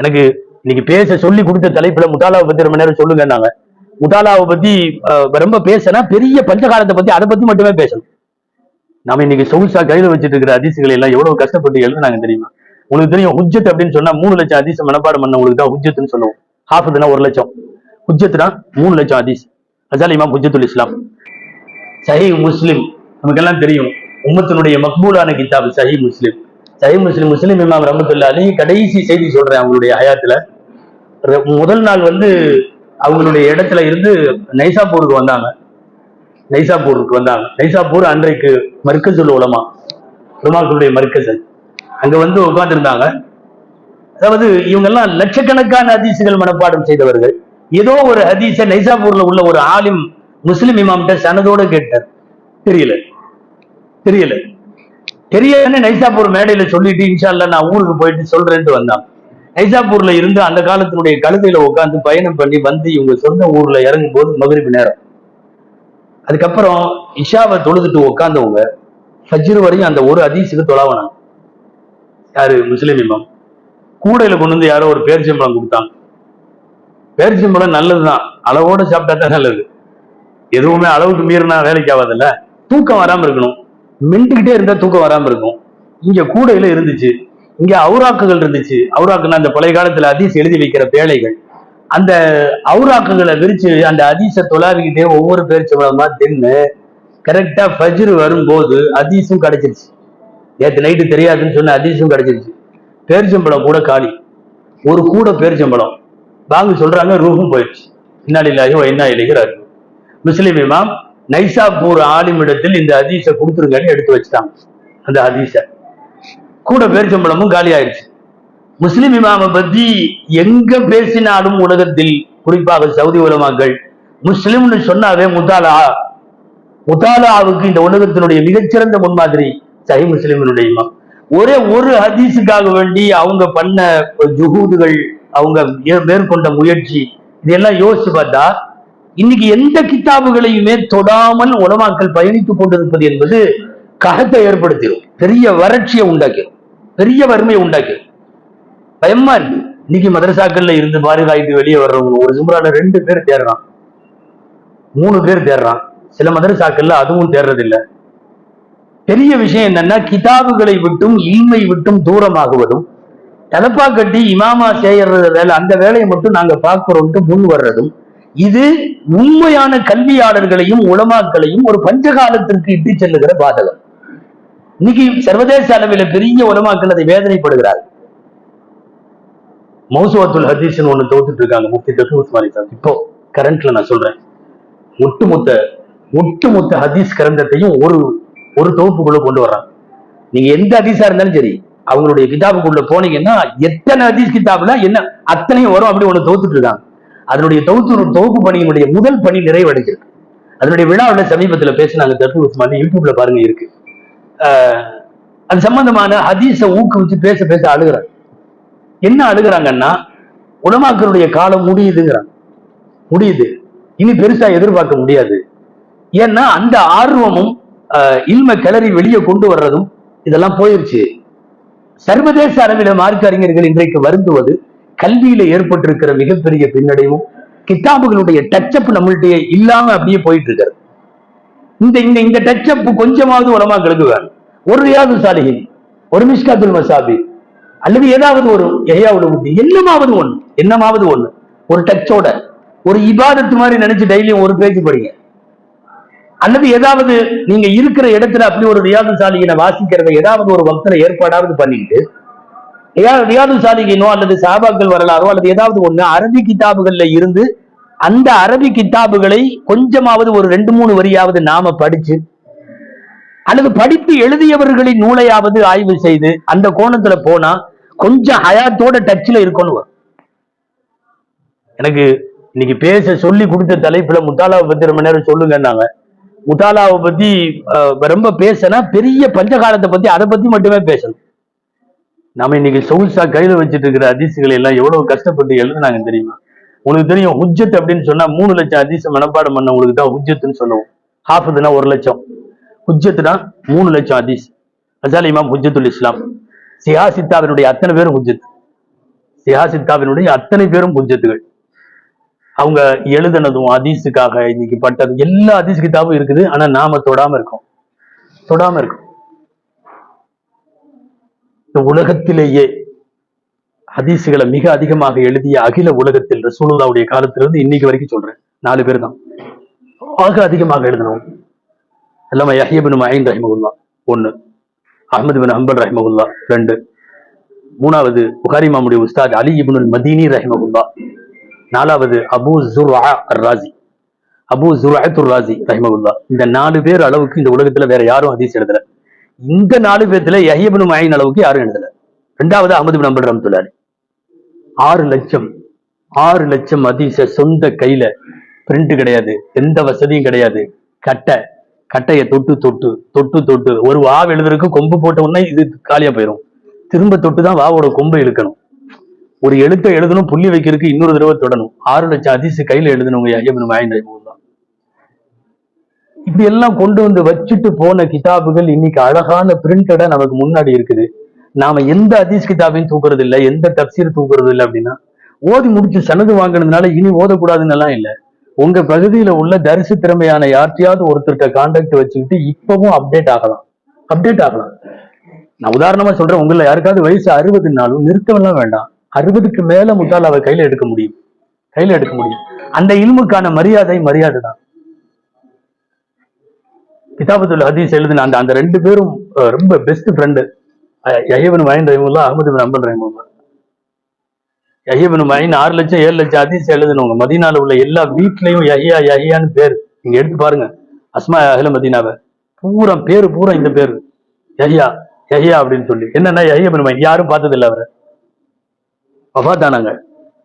எனக்கு இன்னைக்கு பேச சொல்லி கொடுத்த தலைப்புல முத்தாலாவை பத்தி ரொம்ப நேரம் சொல்லுங்கன்னாங்க முத்தாலாவை பத்தி ரொம்ப பேசினா பெரிய பஞ்சகாலத்தை பத்தி அதை பத்தி மட்டுமே பேசணும். நாம இன்னைக்கு சொகுசா கையில வச்சுட்டு இருக்கிற அதிசுகளை எல்லாம் எவ்வளவு கஷ்டப்பட்டு எழுதுனாங்க தெரியுமா? உங்களுக்கு தெரியும் ஹுஜ்ஜத் அப்படின்னு சொன்னா மூணு லட்சம் அதிசம் மனப்பாடம் பண்ணவங்களுக்கு தான் ஹுஜ்ஜத்னு சொல்லுவோம். ஹாஃபதுனா ஒரு லட்சம். ஹுஜ்ஜத்னா மூணு லட்சம் அதிஸ் அசால் இமாம் ஹுஜ்ஜத்துல் இஸ்லாம். சஹி முஸ்லிம். நமக்கெல்லாம் தெரியும். உம்மத்தினுடைய மக்பூலான கிதாப் சஹி முஸ்லிம். சஹி முஸ்லிம் முஸ்லிம் இமாம் ரஹமத்துல்லா அலி கடைசி செய்தி சொல்றேன் அவங்களுடைய ஹயாத்துல. முதல் நாள் வந்து அவங்களுடைய இடத்துல இருந்து நைசாப்பூருக்கு வந்தாங்க. நைசாப்பூருக்கு வந்தாங்க. நைசாப்பூர் அன்றைக்கு மர்க்கசுல் உலமா உலமாக்களுடைய மர்க்கஸ் அங்க வந்து உட்கார்ந்துருந்தாங்க. அதாவது இவங்கெல்லாம் லட்சக்கணக்கான ஹதீசுகள் மனப்பாடம் செய்தவர்கள். ஏதோ ஒரு ஹதீஸை நைசாப்பூர்ல உள்ள ஒரு ஆலிம் முஸ்லிம் இமாம்கிட்ட சனதோட கேட்டார். தெரியல. தெரியல. தெரியாதுன்னு நைசாப்பூர் மேடையில சொல்லிட்டு இன்ஷால்ல நான் ஊருக்கு போயிட்டு சொல்றேன்ட்டு வந்தான். நைசாப்பூர்ல இருந்து அந்த காலத்தினுடைய கழுதையில உட்காந்து பயணம் பண்ணி வந்து இவங்க சொந்த ஊர்ல இறங்கும் போது மகிழ்வு நேரம். அதுக்கப்புறம் இஷாவை தொழுதுட்டு உட்காந்தவங்க ஃபஜ்ரு வரையும் அந்த ஒரு அதிசுக்கு தொலாவனாங்க யாரு? முஸ்லீம் இமாம். கூடையில கொண்டு வந்து யாரோ ஒரு பேரிச்சம்பழம் கொடுத்தாங்க. பேரிச்சம்பழம் நல்லதுதான். அளவோட சாப்பிட்டா தான் நல்லது. எதுவுமே அளவுக்கு மீறினா வேலைக்கு ஆகாதுல்ல தூக்கம் வராம இருக்கணும். மின்ட்டுக்கிட்டே இருந்தா தூக்கம் வராம இருக்கும். இங்க கூடையில இருந்துச்சு. இங்க அவுராக்குகள் இருந்துச்சு. அவுராக்குன்னா அந்த பழைய காலத்துல அதீஸ் எழுதி வைக்கிற பேழைகள் அந்த அவுராக்குகளை விரிச்சு அந்த அதிச தொலாவிக்கிட்டே ஒவ்வொரு பேரிச்சம்பழமா தின்னு கரெக்டா ஃபஜ்ர் வரும்போது அதிசும் கிடைச்சிருச்சு. நேற்று நைட்டு தெரியாதுன்னு சொன்ன அதிசும் கிடைச்சிருச்சு. பேரிச்சம்பழம் கூட காலி. ஒரு கூட பேரிச்சம்பழம் வாங்க சொல்றாங்க ரூஹும் போயிடுச்சு. இன்னாலில்லாஹி வ இன்னா இலைஹி முஸ்லீம் இமாம் நைசாப்பூர் ஆலிமிடத்தில் இந்த ஹதீஸை கொடுத்துருங்கன்னு எடுத்து வச்சுட்டாங்க. அந்த ஹதீஸை. கூட பேரிச்சம்பழமும் காலி ஆயிடுச்சு முஸ்லிம் இமாமை பத்தி எங்க பேசினாலும் உலகத்தில் குறிப்பாக சவுதி உலமாக்கள் முஸ்லிம்னு சொன்னாவே முத்தாலா முத்தாலாவுக்கு இந்த உலகத்தினுடைய மிகச்சிறந்த முன்மாதிரி சஹி முஸ்லிமினுடைய இமாம். ஒரே ஒரு ஹதீஸுக்காக வேண்டி அவங்க பண்ண ஜுகூதுகள் அவங்க மேற்கொண்ட முயற்சி இதெல்லாம் யோசிச்சு பார்த்தா இன்னைக்கு எந்த கித்தாபுகளையுமே தொடாமல் உலமாக்கள் பயணித்துக் கொண்டிருப்பது என்பது ககத்தை ஏற்படுத்திடும் பெரிய வறட்சியை உண்டாக்கிடும் பெரிய வறுமையை உண்டாக்கிடும் பயமா இருக்கு. இன்னைக்கு மதரசாக்கள்ல இருந்து பாரிதாயிட்டு வெளியே வர்றவங்க ஒரு ஜும்ரால ரெண்டு பேர் தேடுறான் மூணு பேர் தேடுறான் சில மதரசாக்கள்ல அதுவும் தேடுறதில்ல பெரிய விஷயம் என்னன்னா கிதாபுகளை விட்டும் இல்மை விட்டும் தூரமாகுவதும் தலப்பா கட்டி இமாமா செய்யறது வேலை அந்த வேலையை மட்டும் நாங்க பார்க்கிறோம்ட்டு முன் வர்றதும் இது உண்மையான கல்வியாளர்களையும் உலமாக்களையும் ஒரு பஞ்சகாலத்திற்கு இட்டு செல்லுகிற பாதகம். இன்னைக்கு சர்வதேச அளவில் பெரிய உலமாக்கள் அதை வேதனைப்படுகிறார் மௌசுவத்துல் ஹதீஸ்னு ஒண்ணு தோத்துட்டு இருக்காங்க முஃப்தி தசு உஸ்மானி சார். இப்போ கரண்ட்ல நான் சொல்றேன். ஒட்டுமொத்த ஒட்டுமொத்த ஹதீஸ் கிரந்தத்தையும் ஒரு ஒரு தொகுப்புக்குள்ள கொண்டு வர்றாங்க. நீங்க எந்த ஹதீஸா இருந்தாலும் சரி அவங்களுடைய கிதாபுக்குள்ள போனீங்கன்னா எத்தனை ஹதீஸ் கிதாபுல என்ன அத்தனையும் வரும் அப்படி ஒண்ணு தோத்துட்டு இருக்காங்க. அதனுடைய தொகுத்து தொகுப்பு பணியினுடைய முதல் பணி நிறைவடைஞ்சிருக்கு அதனுடைய விழாவில் சமீபத்துல பேசினாங்க தர்பு உஸ்மான் யூடியூப்ல பாருங்க இருக்கு. அது சம்பந்தமான ஹதீஸை ஊக்குவிச்சு பேச பேச அழுகுறாங்க. என்ன அழுகுறாங்கன்னா உலமாக்களுடைய காலம் முடியுதுங்கிறாங்க. முடியுது. இனி பெருசா எதிர்பார்க்க முடியாது. ஏன்னா அந்த ஆர்வமும் ஆஹ், இல்ம கிளறி வெளியே கொண்டு வர்றதும் இதெல்லாம் போயிருச்சு. சர்வதேச அளவில மார்க்க அறிஞர்கள் இன்றைக்கு வருந்துவது கல்வியில ஏற்பட்டிருக்கிற மிகப்பெரிய பின்னடைவும் கிதாபுகளுடைய டச்சப் நம்மள்ட்ட இல்லாம அப்படியே போயிட்டு இருக்கிறது இந்த இந்த இந்த டச்சப் கொஞ்சமாவது உலமாக்களுக்கு வேணும் ஒரு ரியாது சாலிஹின் ஒரு மிஷ்காத்துல் மசாபி அல்லது ஏதாவது ஒரு எஹ்யாவுல் முத்தி என்னமாவது ஒண்ணு என்னமாவது ஒண்ணு. ஒரு டச்சோட ஒரு இபாதத்து மாதிரி நினைச்சு டெய்லியும் ஒரு பேஜ் படிங்க. அல்லது ஏதாவது நீங்க இருக்கிற இடத்துல அப்படி ஒரு ரியாது சாலிகளை வாசிக்கிறத ஏதாவது ஒரு வக்தரை ஏற்பாடாவது பண்ணிட்டு ரியாது சாதிகினோ அல்லது சாபாக்கள் வரலாறோ அல்லது ஏதாவது ஒண்ணு அரபி கிதாபுகள்ல இருந்து அந்த அரபி கிதாபுகளை கொஞ்சமாவது ஒரு ரெண்டு மூணு வரியாவது நாம படிச்சு அல்லது படித்து எழுதியவர்களின் நூலையாவது ஆய்வு செய்து அந்த கோணத்துல போனா கொஞ்சம் ஹயாத்தோட டச்சில் இருக்கணும் எனக்கு இன்னைக்கு பேச சொல்லி கொடுத்த தலைப்புல முத்தாலாவை பத்தி ரொம்ப நேரம் சொல்லுங்கன்னாங்க. முத்தாலாவை பத்தி ரொம்ப பேசினா பெரிய பஞ்சகாலத்தை பத்தி அதை பத்தி மட்டுமே பேசணும். நம்ம இன்னைக்கு சொகுசா கையில வச்சுட்டு இருக்கிற அதிசுகளை எல்லாம் எவ்வளவு கஷ்டப்பட்டு எழுதுனாங்க தெரியுமா? உங்களுக்கு தெரியும் உஜ்ஜத் அப்படின்னு சொன்னா மூணு லட்சம் அதிசம் மனப்பாடம் பண்ணவங்களுக்கு தான் ஹுஜ்ஜத்துன்னு சொல்லுவோம். ஹாஃபதுனா ஒரு லட்சம். ஹுஜ்ஜத்துனா மூணு லட்சம் அதிஸ் அசால் இமாம் ஹுஜ்ஜத்துல் இஸ்லாம். சிஹாசித்தாவினுடைய அத்தனை பேரும் ஹுஜ்ஜத் சிஹாசித்தாவினுடைய அத்தனை பேரும் புஜத்துகள் அவங்க எழுதுனதும் அதிசுக்காக இன்னைக்கு பட்டது. எல்லா ஹதீஸ் கிதாபும் இருக்குது ஆனா நாம தொடாம இருக்கோம். தொடாம இருக்கோம். இந்த உலகத்திலேயே ஹதீஸுகளை மிக அதிகமாக எழுதிய அகில உலகத்தில் ரசூலுல்லாவுடைய காலத்திலிருந்து இன்னைக்கு வரைக்கும் சொல்றேன். நாலு பேர் தான். ஆக அதிகமாக எழுதினோம் எல்லாம யஹியபின் மஹீன் ரஹிமகுல்லா ஒண்ணு. அஹமது பின் ஹம்பல் ரஹிமகுல்லா ரெண்டு. மூணாவது புகாரி மாமுடைய உஸ்தாத் அலி இப்னுல் மதீனி ரஹிமகுல்லா நாலாவது அபு ஜுர் ராசி அபு ஜுர் ராசி ரஹிமகுல்லா இந்த நாலு பேர் அளவுக்கு இந்த உலகத்துல வேற யாரும் ஹதீஸ் எழுதல. இந்த நாலு பேர்த்துல யஹ்யபின் மாயின் அளவுக்கு யாரும் எழுதல. ரெண்டாவது அகமது பின் ஹம்பல் ரம்துல்லாரி ஆறு லட்சம் ஆறு லட்சம் அதிச சொந்த கையில பிரிண்ட் கிடையாது எந்த வசதியும் கிடையாது. கட்டை கட்டையை தொட்டு தொட்டு தொட்டு தொட்டு ஒரு வாவ் எழுதுறதுக்கு கொம்பு போட்ட உடனே இது காலியா போயிடும் திரும்ப தொட்டு தான் வாவோட கொம்பை இழுக்கணும். ஒரு எழுத்தை எழுதணும் புள்ளி வைக்கிறதுக்கு இன்னொரு தடவை தொடணும். ஆறு லட்சம் அதிசு கையில எழுதணும் ஐயப்பன் மாயின் இப்படி எல்லாம் கொண்டு வந்து வச்சுட்டு போன கிதாபுகள் இன்னைக்கு அழகான பிரிண்டடா நமக்கு முன்னாடி இருக்குது. நாம எந்த அதீஸ் கிதாபையும் தூக்குறது இல்ல எந்த தப்சீர் தூக்குறது இல்லை அப்படின்னா ஓதி முடிச்சு சனது வாங்கினதுனால இனி ஓதக்கூடாதுன்னு எல்லாம் இல்ல. உங்க பகுதியில உள்ள தரிசு திறமையான யார்ட்டையாவது ஒருத்தர்கிட்ட கான்டாக்ட் வச்சுக்கிட்டு இப்பவும் அப்டேட் ஆகலாம். அப்டேட் ஆகலாம். நான் உதாரணமா சொல்றேன் உங்கள யாருக்காவது வயசு அறுபதுனாலும் நிறுத்தவெல்லாம் வேண்டாம். அறுபதுக்கு மேல முட்டால் அவ கையில எடுக்க முடியும். கையில எடுக்க முடியும். அந்த இல்முக்கான மரியாதை மரியாதை தான் கிதாபத்துல் ஹதீஸ் எழுதின அந்த அந்த ரெண்டு பேரும் ரொம்ப பெஸ்ட் ஃப்ரெண்டு யஹிபன் மயின் ரஹிமுல்லா அகமது பின் அம்பல் ரஹிமுல்லா யஹிபன் மயின் ஆறு லட்சம் ஏழு லட்சம் ஹதீஸ் எழுதினவங்க. மதீனால உள்ள எல்லா வீட்லயும் யஹியா யஹியான்னு பேர். நீங்க எடுத்து பாருங்க. அஸ்மா அஹ்ல மதீனாவை. பூரா பேரு பூரா இந்த பேரு. யஹியா யஹியா அப்படின்னு சொல்லி. என்னன்னா யஹியபின் மயின் யாரும் பார்த்தது இல்லை அவரை. வஃபாத்தானாங்க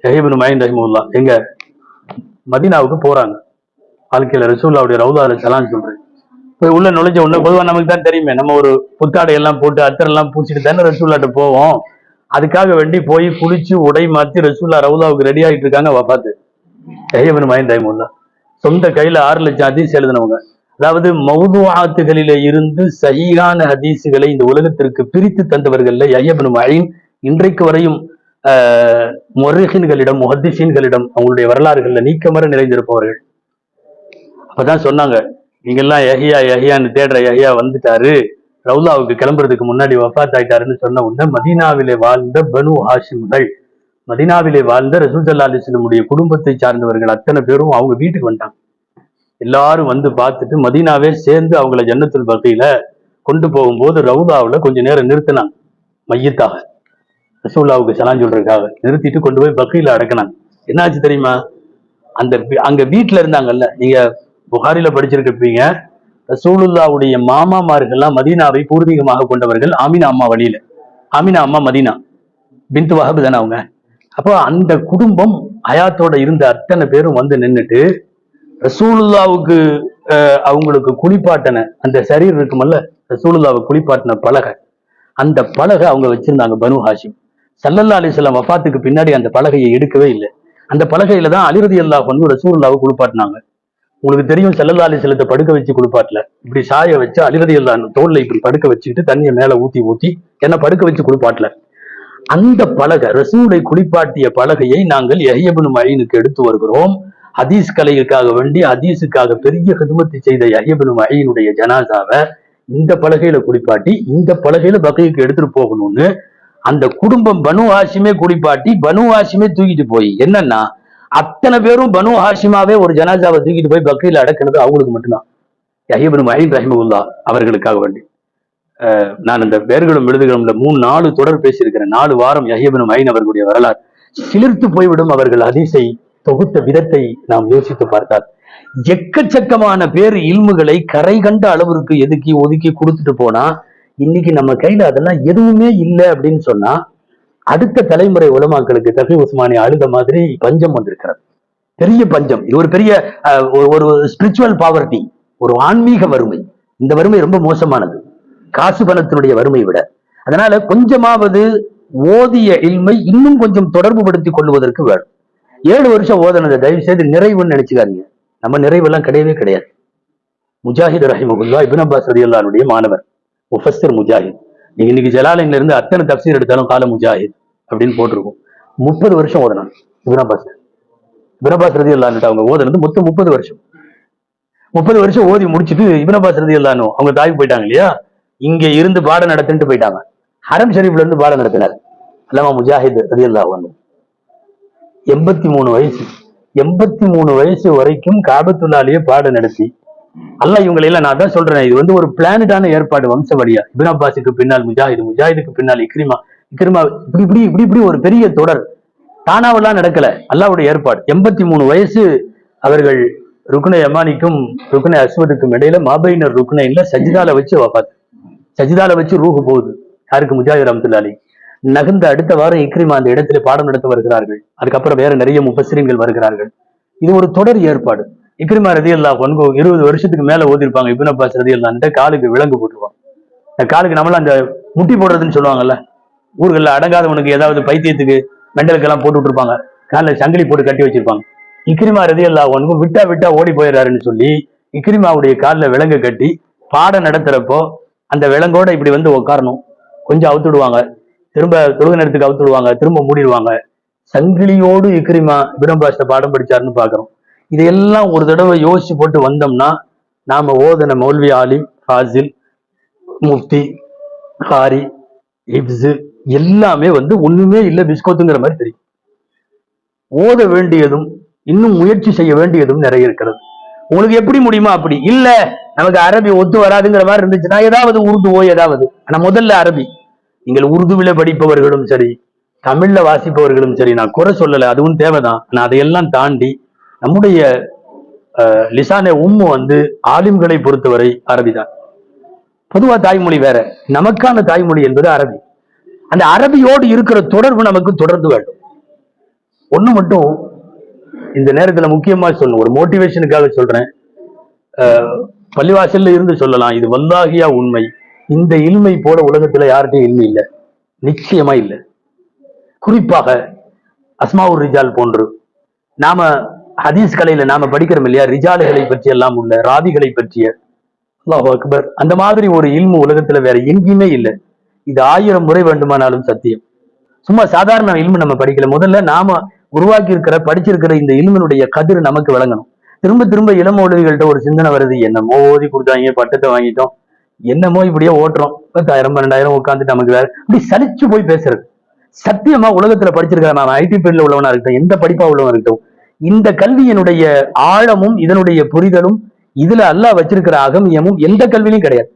யஹிபின் மயின் ரஹிமுல்லா எங்க? மதீனாவுக்கு போறாங்க. வாழ்க்கையில ரசூல்லாவுடைய ரவுதால சலான்னு சொல்றேன் போய் உள்ள நுழைஞ்ச உடனே பொதுவா நமக்கு தான் தெரியுமே. நம்ம ஒரு புத்தாடை எல்லாம் போட்டு அத்தர் எல்லாம் பூச்சிட்டு தானே ரசூல்லாட்ட போவோம். அதுக்காக வேண்டி போய் குளிச்சு உடை மாத்தி ரசூல்லா ரவுலாவுக்கு ரெடி ஆகிட்டு இருக்காங்க வபாத்து யஹிபன் மயின் ரஹிமுல்லா சொந்த கையில ஆறு லட்சம் ஹதீஸ் எழுதினவங்க. அதாவது மௌதுஆத்துகளில இருந்து சஹீஹான ஹதீஸுகளை இந்த உலகத்திற்கு பிரித்து தந்தவர்கள்ல ஐயப்பன் மயின் இன்றைக்கு வரையும் ஆஹ் முரஹின்களிடம் முஹத்திசீன்களிடம் அவங்களுடைய வரலாறுகள்ல நீக்கமர நிறைந்திருப்பவர்கள். அப்பதான் சொன்னாங்க நீங்கெல்லாம் யஹியா யஹியான்னு தேடுற யஹியா வந்துட்டாரு. ரவுலாவுக்கு கிளம்புறதுக்கு முன்னாடி வஃபாத் ஆயிட்டாருன்னு சொன்ன உடனே மதீனாவிலே வாழ்ந்த பனு ஹாஷிம்கள் மதீனாவிலே வாழ்ந்த ரசூல் அலிஸ்லமுடைய குடும்பத்தை சார்ந்தவர்கள் அத்தனை பேரும் அவங்க வீட்டுக்கு வந்தாங்க எல்லாரும் வந்து பார்த்துட்டு மதீனாவே சேர்ந்து அவங்கள ஜன்னத்துல் பகையில கொண்டு போகும்போது ரவுதாவில் கொஞ்ச நேரம் நிறுத்தினாங்க மையத்தாக. ரசூல்லாவுக்கு சலான் சொல்றதுக்காக நிறுத்திட்டு கொண்டு போய் பக்கையில அடக்கினாங்க. என்னாச்சு தெரியுமா? அந்த அங்க வீட்டுல இருந்தாங்கல்ல நீங்க புகாரில படிச்சிருக்கப்பீங்க ரசூலுல்லாவுடைய மாமாமார்கள்லாம் மதீனாவை பூர்வீகமாக கொண்டவர்கள் ஆமினா அம்மா வழியில. ஆமினா அம்மா மதீனா. பிந்து வஹபு தானே அவங்க. அப்போ அந்த குடும்பம் ஹயாத்தோட இருந்த அத்தனை பேரும் வந்து நின்னுட்டு ரசூலுல்லாவுக்கு அவங்களுக்கு குளிப்பாட்டின அந்த சரீர் இருக்குமல்ல ரசூலுல்லாவை குளிப்பாட்டின பலகை. அந்த பலகை அவங்க வச்சிருந்தாங்க பனு ஹாஷிம். சல்லல்லா அலிஸ்லாம் வஃபாத்துக்கு பின்னாடி அந்த பலகையை எடுக்கவே இல்லை. அந்த பலகையில தான் அலிரதி அல்லாஹ் வந்து ரசூலுல்லாவை குளிப்பாட்டினாங்க. உங்களுக்கு தெரியும் சல்லல்லா அலிஸ்லத்தை படுக்க வச்சு குளிப்பாட்டல. இப்படி சாய வச்சு அலிரதி அல்லா தோல்ல இப்படி படுக்க வச்சுக்கிட்டு தண்ணியை மேல ஊத்தி ஊத்தி என்ன படுக்க வச்சு குளிப்பாட்டல. அந்த பலகை ரசூலை குளிப்பாட்டிய பலகையை நாங்கள் யஹ்யபுன் மயினுக்கு எடுத்து வருகிறோம். ஹதீஸ் கலைகளுக்காக வேண்டி ஹதீஸுக்காக பெரிய கதுமத்தை செய்த யஹ்யபுன் மயினுடைய ஜனாசாவை இந்த பலகையில குளிப்பாட்டி இந்த பலகையில பகைக்கு எடுத்துட்டு போகணும்னு அந்த குடும்பம் பனு ஹாஷிமே குளிப்பாட்டி பனு ஆசியமே தூக்கிட்டு போய் என்னன்னா அத்தனை பேரும் பனு ஹாஷிமாவே ஒரு ஜனாசாவை தூக்கிட்டு போய் பக்ரீல அடக்கினது அவங்களுக்கு மட்டும்தான். யஹிபின் மஹீன் ரஹிமகுல்லா அவர்களுக்காக வேண்டி. நான் இந்த பேர்களும் எழுதுகிறோம்ல மூணு நாலு தொடர் பேசியிருக்கிறேன். நாலு வாரம் யஹிபின் மஹின் அவர்களுடைய வரலாறு சிலிர்த்து போய்விடும் அவர்கள் அதிசை தொகுத்த விதத்தை நாம் யோசித்து பார்த்தால். எக்கச்சக்கமான பேர் இல்முகளை கரை கண்ட அளவிற்கு எதுக்கி ஒதுக்கி கொடுத்துட்டு போனா இன்னைக்கு நம்ம கையில அதெல்லாம் எதுவுமே இல்லை அப்படின்னு சொன்னா அடுத்த தலைமுறை உலமாக்களுக்கு தஃபி உஸ்மானி அழுத மாதிரி பஞ்சம் வந்திருக்கிறது. பெரிய பஞ்சம். இது ஒரு பெரிய ஒரு- ஒரு ஸ்பிரிச்சுவல் பாவர்ட்டி ஒரு ஆன்மீக வறுமை. இந்த வறுமை ரொம்ப மோசமானது. காசு பணத்தினுடைய வறுமை விட. அதனால கொஞ்சமாவது ஓதிய இல்மை இன்னும் கொஞ்சம் தொடர்பு படுத்திக் கொள்வதற்கு வேணும். ஏழு வருஷம் ஓதனதை தயவு செய்து நிறைவுன்னு நினைச்சுக்காதீங்க. நம்ம நிறைவெல்லாம் கிடையவே கிடையாது. முஜாஹித் ரஹிமகுல்லா இபின் அப்பாஸ் ரலியல்லாஹுடைய மாணவர். முஃபஸ்தர் முஜாஹித். நீங்க இன்னைக்கு ஜலாலயன்ல இருந்து அத்தனை தப்சீர் எடுத்தாலும் கால முஜாஹித். அப்படின்னு போட்டிருக்கும். முப்பது வருஷம் ஓதுனாங்க இப்னு அப்பாஸ் இப்னு அவங்க ஓதுனது மொத்தம் முப்பது வருஷம். முப்பது வருஷம் ஓதி முடிச்சுட்டு இப்னு அப்பாஸ் அவங்க தாய்க்கு போயிட்டாங்க இல்லையா? இங்க இருந்து பாடம் நடத்தின்ட்டு போயிட்டாங்க. ஹரம் ஷரீஃப்ல இருந்து பாடம் நடத்தினார். அல்லாமா முஜாஹித் ரதி அல்லாஹ் எண்பத்தி மூணு வயசு. எண்பத்தி மூணு வயசு வரைக்கும் காபத்துள்ளாலேயே பாடம் நடத்தி. அல்லாஹ் இவங்களை எல்லாம் நான் தான் சொல்றேன் இது வந்து ஒரு பிளானடான ஏற்பாடு வம்ச வழியா. இப்னு அப்பாஸுக்கு பின்னால் முஜாஹித் முஜாஹிதுக்கு பின்னால் இக்ரிமா. இக்ரிமா இப்படி இப்படி இப்படி இப்படி ஒரு பெரிய தொடர். தானாவெல்லாம் நடக்கல. அல்லாவுடைய ஏற்பாடு. எண்பத்தி மூணு வயசு அவர்கள் ருக்னை யமானிக்கும் ருக்னை அஸ்வதுக்கும் இடையில மாபைனர் ருக்குனைல சஜிதால வச்சு வபாத் சஜிதால வச்சு ரூஹு போகுது. யாருக்கு? முஜாஹிர் ரஹமத்துல்லாலி நகர்ந்த அடுத்த வாரம் இக்ரிமா அந்த இடத்துல பாடம் நடத்த வருகிறார்கள். அதுக்கப்புறம் வேற நிறைய முப்பசிரியங்கள் வருகிறார்கள். இது ஒரு தொடர் ஏற்பாடு. இக்ரிமா ரதி அல்லா ஒன்கு இருபது வருஷத்துக்கு மேல ஓதிருப்பாங்க இபின் அப்பாஸ் ரதி அல்லான்ட்டு காலுக்கு விலங்கு போட்டுருவாங்க இந்த காலுக்கு நம்மள அந்த முட்டி போடுறதுன்னு சொல்லுவாங்கல்ல ஊர்களில் அடங்காதவனுக்கு ஏதாவது பைத்தியத்துக்கு மெண்டலுக்கெல்லாம் போட்டு விட்டுருப்பாங்க. காலில் சங்கிலி போட்டு கட்டி வச்சிருப்பாங்க. இக்ரிமா ரதி அல்லா ஒன்கு விட்டா விட்டா ஓடி போயிடுறாருன்னு சொல்லி இக்ரிமாவுடைய காலில் விலங்கு கட்டி பாடம் நடத்துறப்போ அந்த விலங்கோட இப்படி வந்து உட்காரணும் கொஞ்சம் அவுத்துடுவாங்க திரும்ப தொழுகை நேரத்துக்கு அவுத்துடுவாங்க திரும்ப மூடிடுவாங்க. சங்கிலியோடு இக்ரிமா பிரம்பாஸ்ட பாடம் படிச்சாருன்னு பாக்குறோம். இதையெல்லாம் ஒரு தடவை யோசிச்சு போட்டு வந்தோம்னா நாம ஓதன மௌல்வி ஆலிம் ஃபாசில் முஃப்தி ஹாரி ஹிப்ஸு எல்லாமே வந்து ஒண்ணுமே இல்லை பிஸ்கோத்துங்கிற மாதிரி தெரியும். ஓத வேண்டியதும் இன்னும் முயற்சி செய்ய வேண்டியதும் நிறைய இருக்கிறது. உங்களுக்கு எப்படி முடியுமா அப்படி. இல்ல நமக்கு அரபி ஒத்து வராதுங்கிற மாதிரி இருந்துச்சுன்னா ஏதாவது உருதுவோ ஏதாவது. ஆனா முதல்ல அரபி. நீங்கள் உருதுவில படிப்பவர்களும் சரி தமிழ்ல வாசிப்பவர்களும் சரி நான் குறை சொல்லல அதுவும் தேவைதான். ஆனா அதையெல்லாம் தாண்டி நம்முடைய அஹ், லிசானே உம்மு வந்து ஆலிம்களை பொறுத்தவரை அரபி தான் பொதுவா தாய்மொழி வேற. நமக்கான தாய்மொழி என்பது அரபி. அந்த அரபியோடு இருக்கிற தொடர்பு நமக்கு தொடர்ந்து வேண்டும். ஒண்ணு மட்டும் இந்த நேரத்துல முக்கியமா சொல்லணும். ஒரு மோட்டிவேஷனுக்காக சொல்றேன். பள்ளிவாசல்ல இருந்து சொல்லலாம். இது வல்லாகியா உண்மை. இந்த இல்மை போல உலகத்துல யார்கிட்டையும் இல்மை இல்லை. நிச்சயமா இல்லை. குறிப்பாக அஸ்மாவுர் ரிஜால் போன்று. நாம ஹதீஸ் கலையில நாம படிக்கிறோம் இல்லையா? ரிஜால்களை பற்றி எல்லாம் உள்ள ராவிகளை பற்றிய. அல்லாஹ் அக்பர். அந்த மாதிரி ஒரு இல்மு உலகத்துல வேற எங்கேயுமே இல்லை. இது ஆயிரம் முறை வேண்டுமானாலும் சத்தியம். சும்மா சாதாரண இல்மு நம்ம படிக்கல. முதல்ல நாம உருவாக்கி இருக்கிற படிச்சிருக்கிற இந்த இல்மனுடைய கதிர் நமக்கு விளங்கணும். திரும்ப திரும்ப இளமோடுகள்கிட்ட ஒரு சிந்தனை வருது. என்னமோ ஓதி கொடுத்தாங்க பட்டத்தை வாங்கிட்டோம். என்னமோ இப்படியே ஓட்டுறோம். பத்தாயிரம் பன்னெண்டாயிரம் உட்காந்துட்டு நமக்கு வேற. இப்படி சலிச்சு போய் பேசுறது. சத்தியமா உலகத்துல படிச்சிருக்கிற நான் ஐடி பீல்ட்ல உள்ளவனா இருக்கட்டும் எந்த படிப்பா உள்ளவன் இருக்கட்டும் இந்த கல்வியினுடைய ஆழமும் இதனுடைய புரிதலும் இதுல அல்லாஹ் வச்சிருக்கிற அகமியமும் எந்த கல்வியிலும் கிடையாது.